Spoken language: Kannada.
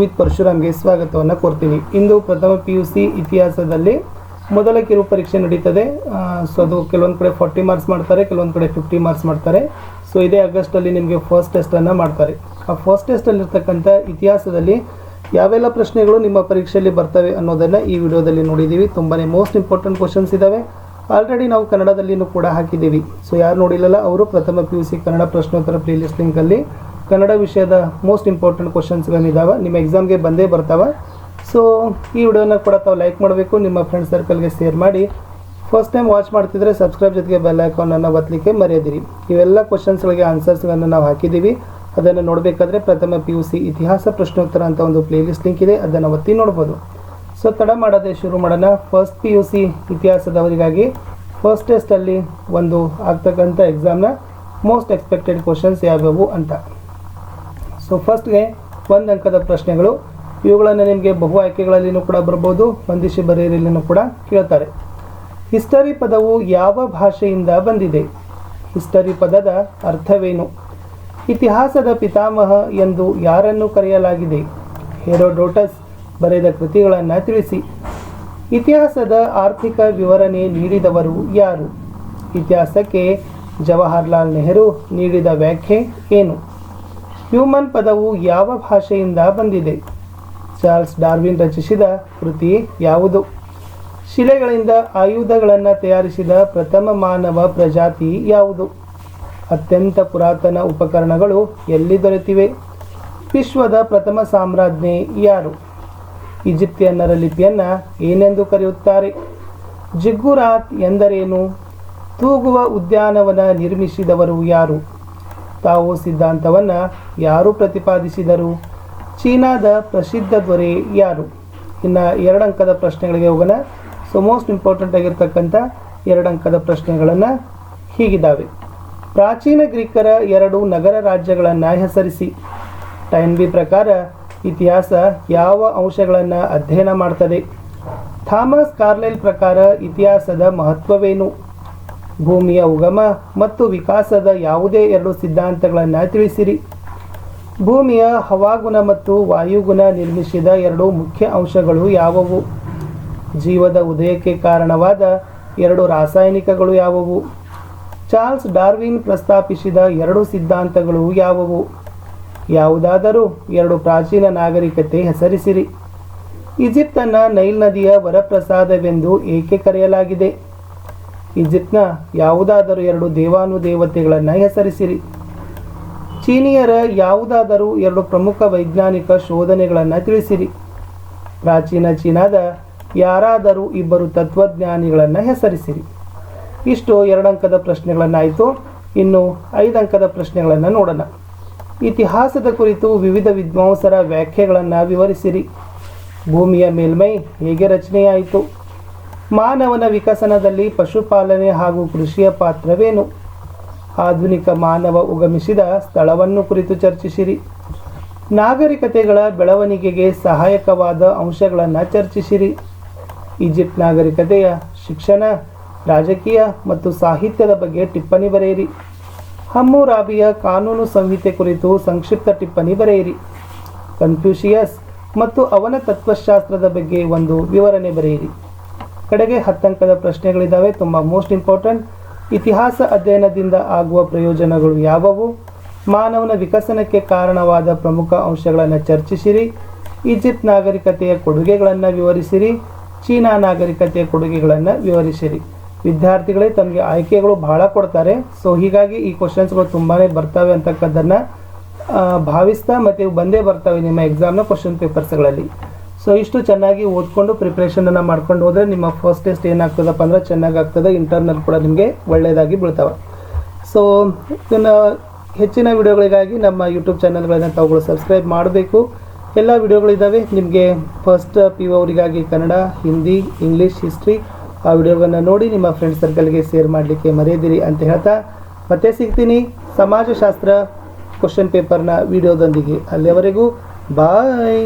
ವಿತ್ ಪರಶುರಾಮ್ಗೆ ಸ್ವಾಗತವನ್ನು ಕೋರ್ತೀನಿ. ಇಂದು ಪ್ರಥಮ ಪಿ ಯು ಸಿ ಇತಿಹಾಸದಲ್ಲಿ ಮೊದಲ ಕಿರು ಪರೀಕ್ಷೆ ನಡೀತದೆ. ಸೊ ಅದು ಕೆಲವೊಂದು ಕಡೆ ಫಾರ್ಟಿ ಮಾರ್ಕ್ಸ್ ಮಾಡ್ತಾರೆ, ಕೆಲವೊಂದು ಕಡೆ ಫಿಫ್ಟಿ ಮಾರ್ಕ್ಸ್ ಮಾಡ್ತಾರೆ. ಸೊ ಇದೇ ಆಗಸ್ಟಲ್ಲಿ ನಿಮಗೆ ಫಸ್ಟ್ ಟೆಸ್ಟನ್ನು ಮಾಡ್ತಾರೆ. ಆ ಫಸ್ಟ್ ಟೆಸ್ಟಲ್ಲಿರ್ತಕ್ಕಂಥ ಇತಿಹಾಸದಲ್ಲಿ ಯಾವೆಲ್ಲ ಪ್ರಶ್ನೆಗಳು ನಿಮ್ಮ ಪರೀಕ್ಷೆಯಲ್ಲಿ ಬರ್ತವೆ ಅನ್ನೋದನ್ನು ಈ ವಿಡಿಯೋದಲ್ಲಿ ನೋಡಿದ್ದೀವಿ ತುಂಬಾ ಮೋಸ್ಟ್ ಇಂಪಾರ್ಟೆಂಟ್ ಕ್ವಶನ್ಸ್ ಇದ್ದಾವೆ ಆಲ್ರೆಡಿ ನಾವು ಕನ್ನಡದಲ್ಲಿನೂ ಕೂಡ ಹಾಕಿದ್ದೀವಿ. ಸೊ ಯಾರು ನೋಡಿಲ್ಲಲ್ಲ, ಅವರು ಪ್ರಥಮ ಪಿ ಯು ಸಿ ಕನ್ನಡ ಪ್ರಶ್ನೋತ್ತರ ಪ್ಲೇಲಿಸ್ಟ್ ಲಿಂಕಲ್ಲಿ ಕನ್ನಡ ವಿಷಯದ ಮೋಸ್ಟ್ ಇಂಪಾರ್ಟೆಂಟ್ ಕ್ವಶನ್ಸ್ಗಳನ್ನಿದ್ದಾವೆ ನಿಮ್ಮ ಎಕ್ಸಾಮ್ಗೆ ಬಂದೇ ಬರ್ತಾವೆ. ಸೊ ಈ ವಿಡಿಯೋನ ಕೂಡ ತಾವು ಲೈಕ್ ಮಾಡಬೇಕು, ನಿಮ್ಮ ಫ್ರೆಂಡ್ ಸರ್ಕಲ್ಗೆ ಶೇರ್ ಮಾಡಿ. ಫಸ್ಟ್ ಟೈಮ್ ವಾಚ್ ಮಾಡ್ತಿದ್ರೆ ಸಬ್ಸ್ಕ್ರೈಬ್ ಜೊತೆಗೆ ಬೆಲ್ ಐಕಾನನ್ನು ಒತ್ತಲಿಕ್ಕೆ ಮರೆಯದಿರಿ. ಇವೆಲ್ಲ ಕ್ವಶನ್ಸ್ಗಳಿಗೆ ಆನ್ಸರ್ಸ್ಗಳನ್ನು ನಾವು ಹಾಕಿದ್ದೀವಿ ಅದನ್ನು ನೋಡಬೇಕಾದ್ರೆ ಪ್ರಥಮ ಪಿ ಯು ಸಿ ಇತಿಹಾಸ ಪ್ರಶ್ನೋತ್ತರ ಅಂತ ಒಂದು ಪ್ಲೇಲಿಸ್ಟ್ ಲಿಂಕ್ ಇದೆ. ಅದನ್ನು ಒತ್ತಿ ನೋಡ್ಬೋದು. ಸೊ ತಡ ಮಾಡದೆ ಶುರು ಮಾಡೋಣ. ಫಸ್ಟ್ ಪಿ ಯು ಸಿ ಇತಿಹಾಸದವರಿಗಾಗಿ ಫಸ್ಟ್ ಟೆಸ್ಟಲ್ಲಿ ಒಂದು ಆಗ್ತಕ್ಕಂಥ ಎಕ್ಸಾಮ್ನ ಮೋಸ್ಟ್ ಎಕ್ಸ್ಪೆಕ್ಟೆಡ್ ಕ್ವಶನ್ಸ್ ಯಾವ್ಯಾವು ಅಂತ. ಸೊ ಫಸ್ಟ್ಗೆ ಒಂದು ಅಂಕದ ಪ್ರಶ್ನೆಗಳು. ಇವುಗಳನ್ನು ನಿಮಗೆ ಬಹು ಆಯ್ಕೆಗಳಲ್ಲಿನೂ ಕೂಡ ಬರ್ಬೋದು, ಹೊಂದಿಸಿ ಬರೆಯಲಿನೂ ಕೂಡ ಕೇಳ್ತಾರೆ. ಹಿಸ್ಟರಿ ಪದವು ಯಾವ ಭಾಷೆಯಿಂದ ಬಂದಿದೆ? ಹಿಸ್ಟರಿ ಪದದ ಅರ್ಥವೇನು? ಇತಿಹಾಸದ ಪಿತಾಮಹ ಎಂದು ಯಾರನ್ನು ಕರೆಯಲಾಗಿದೆ? ಹೆರೋಡೋಟಸ್ ಬರೆದ ಕೃತಿಗಳನ್ನು ತಿಳಿಸಿ. ಇತಿಹಾಸದ ಆರ್ಥಿಕ ವಿವರಣೆ ನೀಡಿದವರು ಯಾರು? ಇತಿಹಾಸಕ್ಕೆ ಜವಾಹರ್ಲಾಲ್ ನೆಹರು ನೀಡಿದ ವ್ಯಾಖ್ಯೆ ಏನು? ಹ್ಯೂಮನ್ ಪದವು ಯಾವ ಭಾಷೆಯಿಂದ ಬಂದಿದೆ? ಚಾರ್ಲ್ಸ್ ಡಾರ್ವಿನ್ ರಚಿಸಿದ ಕೃತಿ ಯಾವುದು? ಶಿಲೆಗಳಿಂದ ಆಯುಧಗಳನ್ನು ತಯಾರಿಸಿದ ಪ್ರಥಮ ಮಾನವ ಪ್ರಜಾತಿ ಯಾವುದು? ಅತ್ಯಂತ ಪುರಾತನ ಉಪಕರಣಗಳು ಎಲ್ಲಿ ದೊರೆತಿವೆ? ವಿಶ್ವದ ಪ್ರಥಮ ಸಾಮ್ರಾಜ್ಞೆ ಯಾರು? ಈಜಿಪ್ತಿಯನ್ನರ ಲಿಪಿಯನ್ನು ಏನೆಂದು ಕರೆಯುತ್ತಾರೆ? ಜಿಗ್ಗುರಾತ್ ಎಂದರೇನು? ತೂಗುವ ಉದ್ಯಾನವನ ನಿರ್ಮಿಸಿದವರು ಯಾರು? ತಾವು ಸಿದ್ಧಾಂತವನ್ನು ಯಾರು ಪ್ರತಿಪಾದಿಸಿದರು? ಚೀನಾದ ಪ್ರಸಿದ್ಧ ದೊರೆ ಯಾರು? ಇನ್ನು ಎರಡು ಅಂಕದ ಪ್ರಶ್ನೆಗಳಿಗೆ ಹೋಗೋಣ. ಸೊ ಮೋಸ್ಟ್ ಇಂಪಾರ್ಟೆಂಟ್ ಆಗಿರ್ತಕ್ಕಂಥ ಎರಡು ಅಂಕದ ಪ್ರಶ್ನೆಗಳನ್ನು ಹೀಗಿದ್ದಾವೆ. ಪ್ರಾಚೀನ ಗ್ರೀಕರ ಎರಡು ನಗರ ರಾಜ್ಯಗಳನ್ನು ಹೆಸರಿಸಿ. ಟೈನ್ ಬಿ ಪ್ರಕಾರ ಇತಿಹಾಸ ಯಾವ ಅಂಶಗಳನ್ನು ಅಧ್ಯಯನ ಮಾಡ್ತದೆ? ಥಾಮಸ್ ಕಾರ್ಲೆಲ್ ಪ್ರಕಾರ ಇತಿಹಾಸದ ಮಹತ್ವವೇನು? ಭೂಮಿಯ ಉಗಮ ಮತ್ತು ವಿಕಾಸದ ಯಾವುದೇ ಎರಡು ಸಿದ್ಧಾಂತಗಳನ್ನು ತಿಳಿಸಿರಿ. ಭೂಮಿಯ ಹವಾಗುಣ ಮತ್ತು ವಾಯುಗುಣ ನಿರ್ಮಿಸಿದ ಎರಡು ಮುಖ್ಯ ಅಂಶಗಳು ಯಾವುವು? ಜೀವದ ಉದಯಕ್ಕೆ ಕಾರಣವಾದ ಎರಡು ರಾಸಾಯನಿಕಗಳು ಯಾವುವು? ಚಾರ್ಲ್ಸ್ ಡಾರ್ವಿನ್ ಪ್ರಸ್ತಾಪಿಸಿದ ಎರಡು ಸಿದ್ಧಾಂತಗಳು ಯಾವುವು? ಯಾವುದಾದರೂ ಎರಡು ಪ್ರಾಚೀನ ನಾಗರಿಕತೆ ಹೆಸರಿಸಿರಿ. ಈಜಿಪ್ತನ್ನ ನೈಲ್ ನದಿಯ ವರಪ್ರಸಾದವೆಂದು ಏಕೆ ಕರೆಯಲಾಗಿದೆ? ಈಜಿಪ್ಟ್ನ ಯಾವುದಾದರೂ ಎರಡು ದೇವಾನುದೇವತೆಗಳನ್ನು ಹೆಸರಿಸಿರಿ. ಚೀನಿಯರ ಯಾವುದಾದರೂ ಎರಡು ಪ್ರಮುಖ ವೈಜ್ಞಾನಿಕ ಶೋಧನೆಗಳನ್ನು ತಿಳಿಸಿರಿ. ಪ್ರಾಚೀನ ಚೀನಾದ ಯಾರಾದರೂ ಇಬ್ಬರು ತತ್ವಜ್ಞಾನಿಗಳನ್ನು ಹೆಸರಿಸಿರಿ. ಇಷ್ಟು ಎರಡು ಅಂಕದ ಪ್ರಶ್ನೆಗಳನ್ನಾಯಿತು, ಇನ್ನು ಐದು ಅಂಕದ ಪ್ರಶ್ನೆಗಳನ್ನು ನೋಡೋಣ. ಇತಿಹಾಸದ ಕುರಿತು ವಿವಿಧ ವಿದ್ವಾಂಸರ ವ್ಯಾಖ್ಯೆಗಳನ್ನು ವಿವರಿಸಿರಿ. ಭೂಮಿಯ ಮೇಲ್ಮೈ ಹೇಗೆ ರಚನೆಯಾಯಿತು? ಮಾನವನ ವಿಕಸನದಲ್ಲಿ ಪಶುಪಾಲನೆ ಹಾಗೂ ಕೃಷಿಯ ಪಾತ್ರವೇನು? ಆಧುನಿಕ ಮಾನವ ಉಗಮಿಸಿದ ಸ್ಥಳವನ್ನು ಕುರಿತು ಚರ್ಚಿಸಿರಿ. ನಾಗರಿಕತೆಗಳ ಬೆಳವಣಿಗೆಗೆ ಸಹಾಯಕವಾದ ಅಂಶಗಳನ್ನು ಚರ್ಚಿಸಿರಿ. ಈಜಿಪ್ಟ್ ನಾಗರಿಕತೆಯ ಶಿಕ್ಷಣ, ರಾಜಕೀಯ ಮತ್ತು ಸಾಹಿತ್ಯದ ಬಗ್ಗೆ ಟಿಪ್ಪಣಿ ಬರೆಯಿರಿ. ಹಮ್ಮುರಾಬಿಯ ಕಾನೂನು ಸಂಹಿತೆ ಕುರಿತು ಸಂಕ್ಷಿಪ್ತ ಟಿಪ್ಪಣಿ ಬರೆಯಿರಿ. ಕನ್ಫ್ಯೂಷಿಯಸ್ ಮತ್ತು ಅವನ ತತ್ವಶಾಸ್ತ್ರದ ಬಗ್ಗೆ ಒಂದು ವಿವರಣೆ ಬರೆಯಿರಿ. ಕಡೆಗೆ ಹತ್ತಂಕದ ಪ್ರಶ್ನೆಗಳಿದ್ದಾವೆ. ತುಂಬ ಮೋಸ್ಟ್ ಇಂಪಾರ್ಟೆಂಟ್ ಇತಿಹಾಸ ಅಧ್ಯಯನದಿಂದ ಆಗುವ ಪ್ರಯೋಜನಗಳು ಯಾವುವು? ಮಾನವನ ವಿಕಸನಕ್ಕೆ ಕಾರಣವಾದ ಪ್ರಮುಖ ಅಂಶಗಳನ್ನು ಚರ್ಚಿಸಿರಿ. ಈಜಿಪ್ಟ್ ನಾಗರಿಕತೆಯ ಕೊಡುಗೆಗಳನ್ನು ವಿವರಿಸಿರಿ. ಚೀನಾ ನಾಗರಿಕತೆಯ ಕೊಡುಗೆಗಳನ್ನು ವಿವರಿಸಿರಿ. ವಿದ್ಯಾರ್ಥಿಗಳೇ ತಮಗೆ ಆಯ್ಕೆಗಳು ಬಹಳ ಕೊಡ್ತಾರೆ. ಸೊ ಹೀಗಾಗಿ ಈ ಕ್ವಶನ್ಸ್ಗಳು ತುಂಬಾ ಬರ್ತವೆ ಅಂತಕ್ಕದ್ದನ್ನು ಭಾವಿಸ್ತಾ ಮತ್ತು ಬಂದೇ ಬರ್ತವೆ ನಿಮ್ಮ ಎಕ್ಸಾಮ್ನ ಕ್ವಶನ್ ಪೇಪರ್ಸ್ಗಳಲ್ಲಿ ಸೊ ಇಷ್ಟು ಚೆನ್ನಾಗಿ ಓದ್ಕೊಂಡು ಪ್ರಿಪ್ರೇಷನನ್ನು ಮಾಡ್ಕೊಂಡು ಹೋದರೆ ನಿಮ್ಮ ಫಸ್ಟ್ ಟೆಸ್ಟ್ ಏನಾಗ್ತದಪ್ಪ ಅಂದ್ರೆ ಚೆನ್ನಾಗಿ ಆಗ್ತದೆ ಇಂಟರ್ನಲ್ ಕೂಡ ನಿಮಗೆ ಒಳ್ಳೆಯದಾಗಿ ಬೀಳ್ತವೆ. ಸೊ ಇದನ್ನು ಹೆಚ್ಚಿನ ವಿಡಿಯೋಗಳಿಗಾಗಿ ನಮ್ಮ ಯೂಟ್ಯೂಬ್ ಚಾನಲ್ಗಳನ್ನು ತಾವುಗಳು ಸಬ್ಸ್ಕ್ರೈಬ್ ಮಾಡಬೇಕು. ಎಲ್ಲ ವಿಡಿಯೋಗಳಿದ್ದಾವೆ ನಿಮಗೆ ಫಸ್ಟ್ ಪಿ ಯು ಅವರಿಗಾಗಿ ಕನ್ನಡ ಹಿಂದಿ ಇಂಗ್ಲೀಷ್ ಹಿಸ್ಟ್ರಿ ಆ ವಿಡಿಯೋಗಳನ್ನು ನೋಡಿ ನಿಮ್ಮ ಫ್ರೆಂಡ್ ಸರ್ಕಲ್ಗೆ ಶೇರ್ ಮಾಡಲಿಕ್ಕೆ ಮರೆಯದಿರಿ ಅಂತ ಹೇಳ್ತಾ, ಮತ್ತೆ ಸಿಗ್ತೀನಿ ಸಮಾಜಶಾಸ್ತ್ರ ಕ್ವಶನ್ ಪೇಪರ್ನ ವಿಡಿಯೋದೊಂದಿಗೆ ಅಲ್ಲಿಯವರೆಗೂ ಬಾಯ್